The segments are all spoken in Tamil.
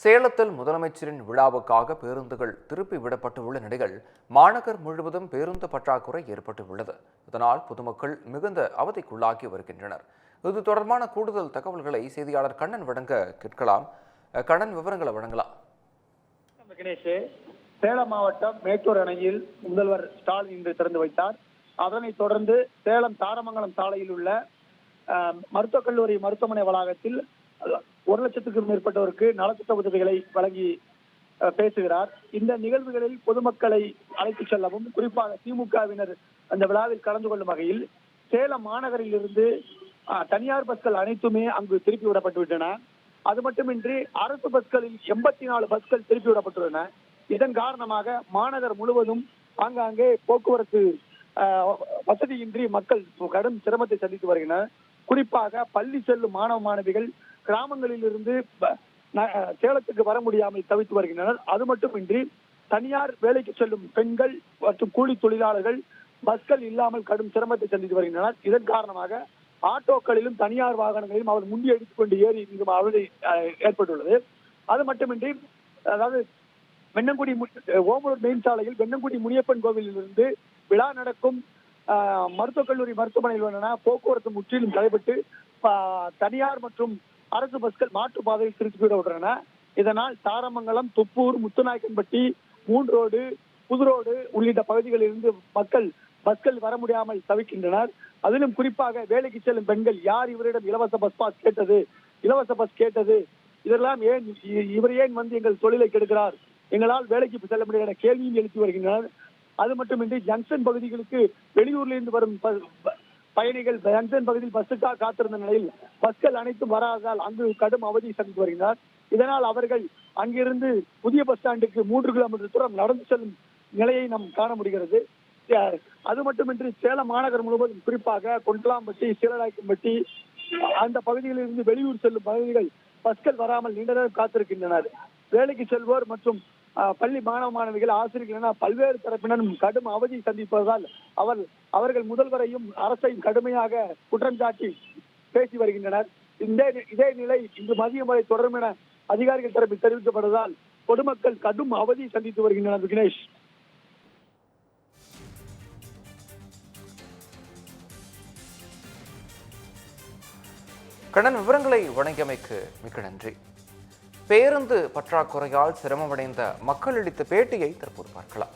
சேலத்தில் முதலமைச்சரின் விழாவுக்காக பேருந்துகள் திருப்பி விடப்பட்டுள்ள நிலையில் மாநகர் முழுவதும் பேருந்து பற்றாக்குறை ஏற்பட்டுள்ளது. இதனால் பொதுமக்கள் மிகுந்த அவதிக்குள்ளாகி வருகின்றனர். இது தொடர்பான கூடுதல் தகவல்களை செய்தியாளர் கண்ணன் வழங்க கேட்கலாம். அஹ், கண்ணன் விவரங்களை வழங்கலாம். கணேஷ் சேலம் மாவட்டம் மேட்டூர் அணையில் முதல்வர் ஸ்டாலின் இன்று திறந்து வைத்தார். அதனைத் தொடர்ந்து சேலம் தாரமங்கலம் சாலையில் உள்ள அஹ், மருத்துவக் கல்லூரி மருத்துவமனை வளாகத்தில் ஒரு லட்சத்துக்கும் மேற்பட்டவருக்கு நலத்திட்ட உதவிகளை வழங்கி பேசுகிறார். இந்த நிகழ்வுகளில் பொதுமக்களை அழைத்துச் செல்லவும் குறிப்பாக திமுகவினர் அந்த விழாவில் கலந்து கொள்ளும் வகையில் சேலம் மாநகரில் இருந்து தனியார் பஸ்கள் அனைத்துமே அங்கு திருப்பி விடப்பட்டு விட்டன அது மட்டுமின்றி அரசு பஸ்களில் எண்பத்தி நாலு பஸ்கள் திருப்பி விடப்பட்டுள்ளன. இதன் காரணமாக மாநகர் முழுவதும் ஆங்காங்கே போக்குவரத்து ஆஹ், வசதியின்றி மக்கள் கடும் சிரமத்தை சந்தித்து வருகின்றனர். குறிப்பாக பள்ளி செல்லும் மாணவ மாணவிகள் கிராமங்களில் இருந்து சேலத்துக்கு வர முடியாமல் தவித்து வருகின்றனர். அது மட்டுமின்றி தனியார் வேலைக்கு செல்லும் பெண்கள் மற்றும் கூலி தொழிலாளர்கள் பஸ்கள் இல்லாமல் கடும் சிரமத்தை சந்தித்து வருகின்றனர். இதன் காரணமாக ஆட்டோக்களிலும் தனியார் வாகனங்களிலும் அவர் முந்தி எடுத்துக்கொண்டு ஏறி இங்கு அவதி ஏற்பட்டுள்ளது. அது மட்டுமின்றி அதாவது வெண்ணங்குடி ஓமலூர் மெயின் சாலையில் வெண்ணங்குடி முனியப்பன் கோவிலிலிருந்து விழா நடக்கும் மருத்துவக் கல்லூரி மருத்துவமனையில் போக்குவரத்து முற்றிலும் தடைபட்டு தனியார் மற்றும் அரசு பஸ்கள் மாற்று பாதையில் திருச்சி விடப்பட்டுள்ளன இதனால் தாரமங்கலம் தொப்பூர் முத்துநாயக்கன்பட்டி மூன் ரோடு புதுரோடு உள்ளிட்ட பகுதிகளில் இருந்து மக்கள் பஸ்கள் வர முடியாமல் தவிக்கின்றனர். அதிலும் குறிப்பாக வேலைக்கு செல்லும் பெண்கள் யார் இவரிடம் இலவச பஸ் பாஸ் கேட்டது இலவச பஸ் கேட்டது இதெல்லாம் ஏன் இ- இவர் ஏன் வந்து எங்கள் தொழிலை கெடுக்கிறார்? எங்களால் வேலைக்கு செல்ல முடியாத கேள்வியும் எழுப்பி வருகின்றனர். அது மட்டுமின்றி ஜங்ஷன் பகுதிகளுக்கு வெளியூர்ல இருந்து வரும் ப- பயணிகள் ஜங்ஷன் பகுதியில் பஸ்ஸுக்காக காத்திருந்த நிலையில் பஸ்கள் அனைத்தும் வராததால் அங்கு கடும் அவதி சந்தித்து வருகிறார். இதனால் அவர்கள் அங்கிருந்து புதிய பஸ் ஸ்டாண்டுக்கு மூன்று கிலோமீட்டர் தூரம் நடந்து செல்லும் நிலையை நாம் காண முடிகிறது. அது மட்டுமின்றி சேலம் மாநகர் முழுவதும் குறிப்பாக கொண்டலாம்பட்டி சீலநாயக்கம்பட்டி அந்த பகுதிகளில் இருந்து வெளியூர் செல்லும் பகுதிகள் பஸ்கள் வராமல் நீண்ட நேரம் காத்திருக்கின்றனர். வேலைக்கு செல்வோர் மற்றும் பள்ளி மாணவ மாணவிகள் ஆசிரியர்கள் என பல்வேறு தரப்பினரும் கடும் அவதி சந்திப்பதால் அவர் அவர்கள் முதல்வரையும் அரசையும் கடுமையாக குற்றம் சாட்டி பேசி வருகின்றனர். இந்த இதே நிலை இன்று மதியம் வரை தொடரும் என அதிகாரிகள் தரப்பில் தெரிவிக்கப்பட்டதால் பொதுமக்கள் கடும் அவதி சந்தித்து வருகின்றனர் விக்னேஷ். கடன் விவரங்களை வழங்கியமைக்கு மிக்க நன்றி. பேருந்து பற்றாக்குறையால் சிரமமடைந்த மக்கள் அளித்த பேட்டியை தற்போது பார்க்கலாம்.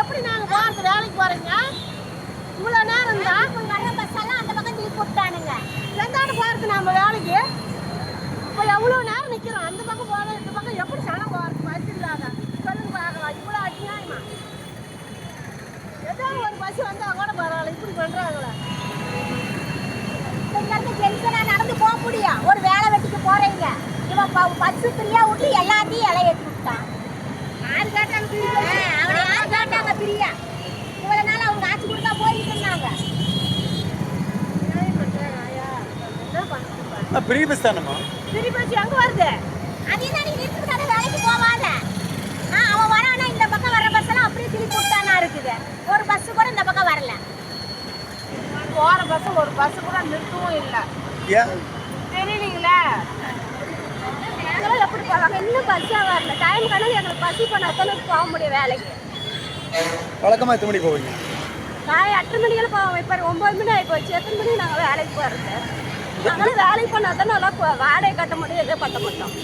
எப்படி நாங்க வேலைக்கு போறீங்க? இவ்வளவு நேரம் தான் பஸ் எல்லாம் அந்த பக்கம் திருப்பி விட்டானுங்க எந்தாண்டு போறது நம்ம வேலைக்கு இப்போ எவ்வளவு நேரம் நிக்கிறோம் அந்த பக்கம் போறோம் இந்த பக்கம் எப்படி சனம் போறது பஸ் இல்லாத சொல்லுங்க பார்க்கலாம் இவ்வளவு அநியாயமா ஏதோ ஒரு பஸ் வந்தா கூட பரவாயில்ல இப்படி பண்றாங்களே இங்க இருந்து ஜென்சனா நடந்து போக முடியும் ஒரு வேலை வெட்டிக்கு போறீங்க இவன் ப- பஸ் ஃப்ரீயா விட்டு எல்லாத்தையும் இலை ஏற்றி விட்டான். யாரு கேட்டாங்க அவனை யார் கேட்டாங்க பிரியா. இவ்வளவு நாள் அவங்க ஆட்சி கொடுத்தா போயிட்டு இருந்தாங்க. பெரிய பஸ் தானம்மா? சரி பஸ் எங்க வருது? அதே தான் நீ நிறுத்துக்கான வேலைக்கு போவாத? அவன் வரானா இந்த பக்கம் வர பஸ் எல்லாம் அப்படியே திருப்பி விட்டானா இருக்குது. ஒரு பஸ் கூட இந்த பக்கம் வரல. போற பஸ் ஒரு பஸ் கூட நிறுத்தவும் இல்லை. தெரியலீங்களே? நாங்களும் எப்படி போவாங்க இன்னும் பஸ்ஸா வரல. டைம் கணக்கு எங்களுக்கு பசி பண்ண தானே போக முடியும் வேலைக்கு. வழக்கமாக எத்தனை மணிக்கு போவீங்க? காலை எட்டு மணிக்கெல்லாம் போவோம். இப்போ ஒம்பது மணி ஆகி போச்சு எத்தனை மணிக்கு நாங்கள் வேலைக்கு போகிறது நாங்களும் வேலைக்கு பண்ணால் தான் நல்லா வாடகை கட்ட முடியும் எதே பண்ண மாட்டோம்.